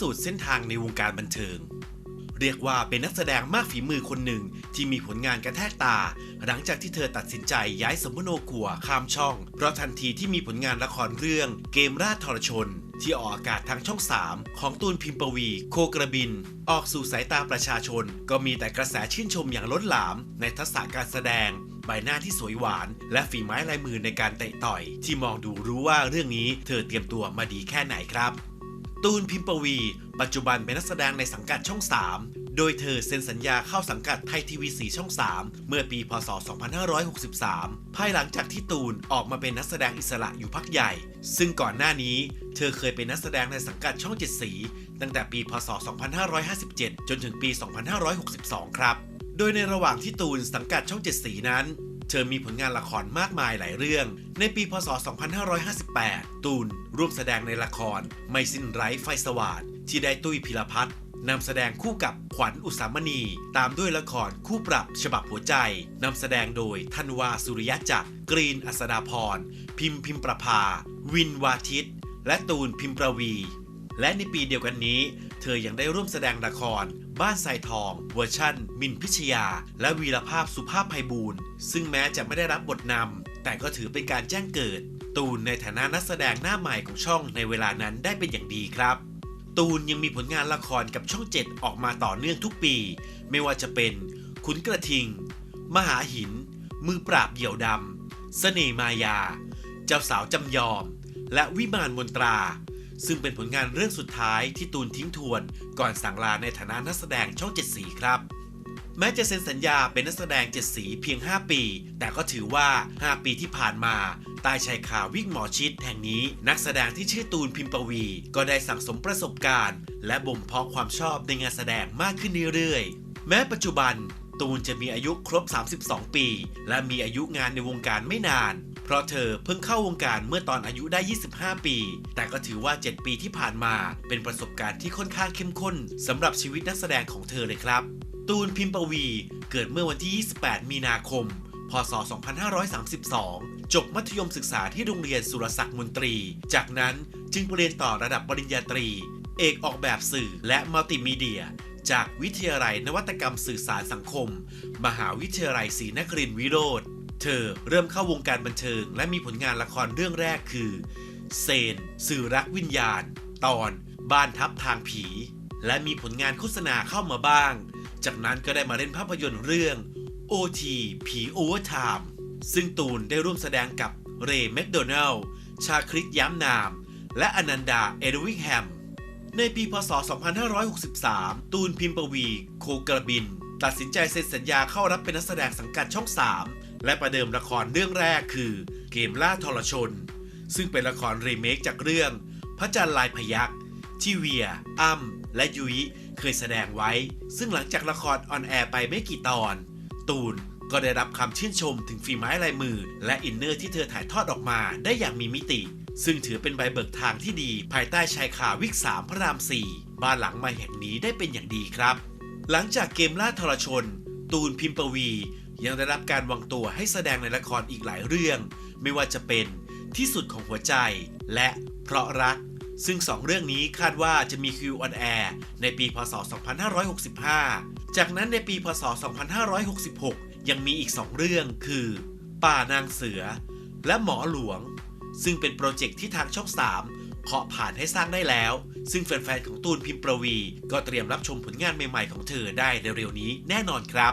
สูจน์เส้นทางในวงการบันเทิง เรียกว่าเป็นนักแสดงมากฝีมือคนหนึ่งที่มีผลงานกระแทกตา หลังจากที่เธอตัดสินใจย้ายสมโนครัวข้ามช่อง เพราะทันทีที่มีผลงานละครเรื่องเกมราชทรชน ที่ออกอากาศทางช่อง 3 ของตูนพิมปวี โคกระบิน ออกสู่สายตาประชาชน ก็มีแต่กระแสชื่นชมอย่างล้นหลาม ในทักษะการแสดงใบหน้าที่สวยหวาน และฝีไม้ลายมือในการเตะต่อย ที่มองดูรู้ว่าเรื่องนี้เธอเตรียมตัวมาดีแค่ไหนครับ ตูนพิมปวี ปัจจุบันเป็นนักแสดงในสังกัดช่อง 3 โดยเธอเซ็นสัญญาเข้าสังกัดไทยทีวีสีช่อง 3 เมื่อปีพศ 2563 ภายหลังจากที่ตูนออกมาเป็นนักแสดงอิสระอยู่พักใหญ่ ซึ่งก่อนหน้านี้เธอเคยเป็นนักแสดงในสังกัดช่อง7สี ตั้งแต่ปีพศ 2557 จนถึงปี 2562 ครับ โดยในระหว่างที่ตูนสังกัดช่อง7สีนั้น เธอมีผลงานละครมากมายหลายเรื่อง ในปีพศ 2558 ตูนร่วมแสดงในละคร ไม่สิ้นไร้ไฟสว่างที่ได้ตุ้ยพิรพัฒน์นำแสดงคู่กับขวัญอุสามณี ตามด้วยละครคู่ปรับฉบับหัวใจนำแสดงโดยธันวาสุริยะจักรกรีนอัสดาพร พิมพ์พิมประภา วินวาทิต และตูนพิมประวี และในปีเดียวกันนี้ เธอยังได้ร่วมแสดงละคร บ้านทรายทอง เวอร์ชั่น มินพิชยา และวีรภาพสุภาพไพบูลซึ่งแม้จะไม่ได้รับบทนำแต่ก็ถือเป็นการแจ้งเกิด ตูนในฐานะนักแสดงหน้าใหม่ของช่องในเวลานั้นได้เป็นอย่างดีครับตูนยังมีผลงานละครกับช่อง 7 ออกมาต่อเนื่องทุกปี ไม่ว่าจะเป็น ขุนกระทิง มหาหิน มือปราบเหยี่ยวดำเสน่มายา เจ้าสาวจำยอม และวิมานมนตรา ซึ่งเป็นผลงานเรื่องสุดท้ายที่ตูนทิ้งทวน ก่อนสั่งลาในฐานะนักแสดงช่อง7สีครับแม้จะเซ็นสัญญาเป็นนักแสดงเจ็ดสีเพียง 5 ปี แต่ก็ถือว่า 5 ปีที่ผ่านมา ใตายชายคาวิกหมอชิดแห่งนี้ นักแสดงที่ชื่อตูนพิมปวี ก็ได้สั่งสมประสบการณ์ และบ่มเพาะความชอบในงานแสดงมากขึ้นเรื่อยๆ แม้ปัจจุบัน ตูนจะมีอายุครบ 32 ปี และมีอายุงานในวงการไม่นาน เพราะเธอเพิ่งเข้าวงการเมื่อตอนอายุได้ 25 ปี แต่ก็ถือว่า 7 ปีที่ผ่านมา เป็นประสบการณ์ที่ค่อนข้างเข้มข้นสำหรับชีวิตนักแสดงของเธอเลยครับ ตูนพิมพ์ปวี เกิดเมื่อวันที่ 28 มีนาคมพศ 2532 จบมัธยมศึกษาที่โรงเรียนสุรศักดิ์มนตรี จากนั้นจึงเรียนต่อระดับปริญญาตรี เอกออกแบบสื่อและมัลติมีเดีย จากวิทยาลัยนวัตกรรมสื่อสารสังคม มหาวิทยาลัยศรีนครินทร์วิโรธเธอเริ่มเข้าวงการบันเทิง และมีผลงานละครเรื่องแรกคือ เซน สื่อรักวิญญาณ ตอน บ้านทับทางผี และมีผลงานโฆษณาเข้ามาบ้าง จากนั้นก็ได้มาเล่นภาพยนตร์เรื่อง OT ผีโอเวอร์ไทม์ซึ่งตูนได้ร่วมแสดงกับเรย์แมคโดนัลชาคริตย้ำนาม และอนันดา เอดวิงแฮม ในปีพศ 2563 ตูนพิมปวี โคกระบิน ตัดสินใจเซ็นสัญญาเข้ารับเป็นนักแสดงสังกัดช่อง 3 และประเดิมละครเรื่องแรกคือ เกมล่าทรชน ซึ่งเป็นละครรีเมคจากเรื่อง พระจันทร์ลายพยักที่เวีย อ้ำและยุ้ยเคยแสดงไว้ ซึ่งหลังจากละครออนแอร์ไปไม่กี่ตอน ตูนก็ได้รับคำชื่นชมถึงฝีไม้ลายมือ และอินเนอร์ที่เธอถ่ายทอดออกมาได้อย่างมีมิติ ซึ่งถือเป็นใบเบิกทางที่ดี ภายใต้ชายคาวิกสามพระราม 4 บ้านหลังใหม่แห่งนี้ได้เป็นอย่างดีครับ หลังจากเกมล่าทรชน ตูนพิมปวี ยังได้รับการวางตัวให้แสดงในละครอีกหลายเรื่อง ไม่ว่าจะเป็นที่สุดของหัวใจ และเพราะรัก ซึ่งสองเรื่องนี้คาดว่าจะมีคิวออนแอร์ในปีพศ 2565 จากนั้นในปีพศ 2566 ยังมีอีก 2 เรื่องคือ ป่านางเสือ และหมอหลวง ซึ่งเป็นโปรเจกต์ที่ทางช่อง 3 เคาะผ่านให้สร้างได้แล้ว ซึ่งแฟนๆของตูนพิมพ์ประวี ก็เตรียมรับชมผลงานใหม่ๆของเธอได้เร็วๆนี้แน่นอนครับ